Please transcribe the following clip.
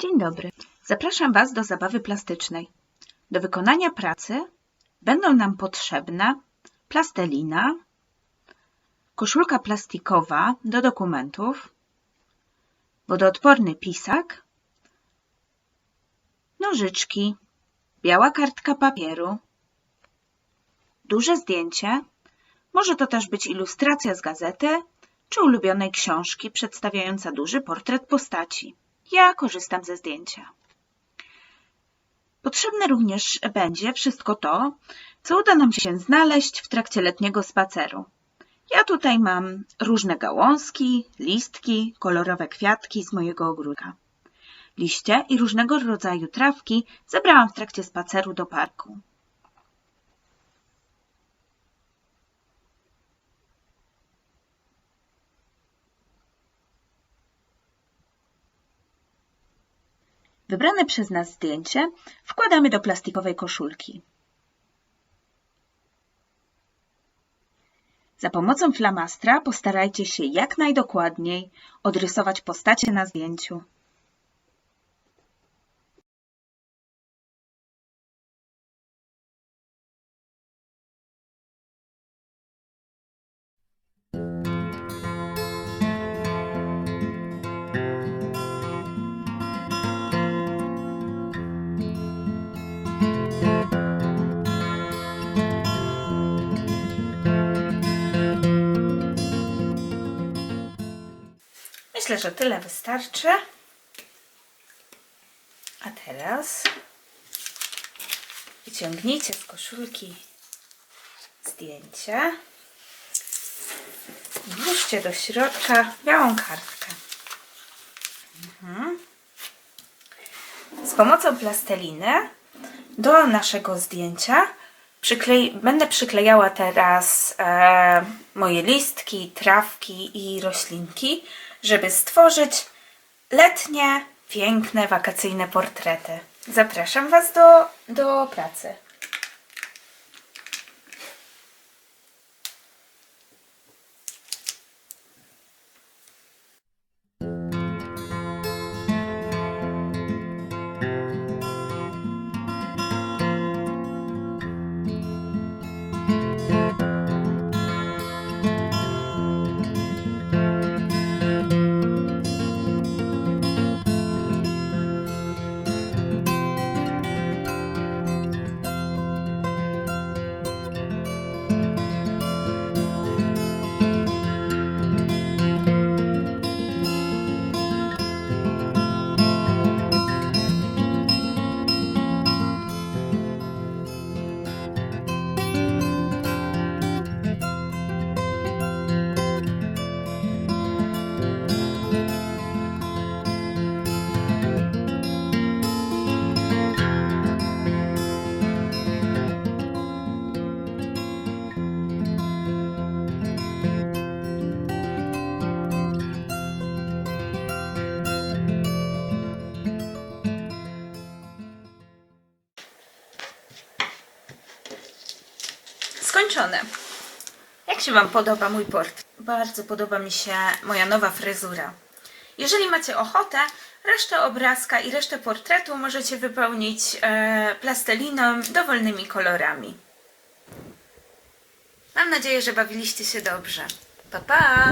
Dzień dobry. Zapraszam Was do zabawy plastycznej. Do wykonania pracy będą nam potrzebne plastelina, koszulka plastikowa do dokumentów, wodoodporny pisak, nożyczki, biała kartka papieru, duże zdjęcie, może to też być ilustracja z gazety czy ulubionej książki przedstawiająca duży portret postaci. Ja korzystam ze zdjęcia. Potrzebne również będzie wszystko to, co uda nam się znaleźć w trakcie letniego spaceru. Ja tutaj mam różne gałązki, listki, kolorowe kwiatki z mojego ogródka. Liście i różnego rodzaju trawki zebrałam w trakcie spaceru do parku. Wybrane przez nas zdjęcie wkładamy do plastikowej koszulki. Za pomocą flamastra postarajcie się jak najdokładniej odrysować postacie na zdjęciu. Myślę, że tyle wystarczy. A teraz wyciągnijcie z koszulki zdjęcie. Włóżcie do środka białą kartkę. Mhm. Z pomocą plasteliny do naszego zdjęcia przyklei, będę przyklejała teraz e, moje listki, trawki i roślinki, żeby stworzyć letnie, piękne, wakacyjne portrety. Zapraszam Was do, do pracy. Skończone. Jak się Wam podoba mój portret? Bardzo podoba mi się moja nowa fryzura. Jeżeli macie ochotę, resztę obrazka i resztę portretu możecie wypełnić e, plasteliną dowolnymi kolorami. Mam nadzieję, że bawiliście się dobrze. Pa, pa!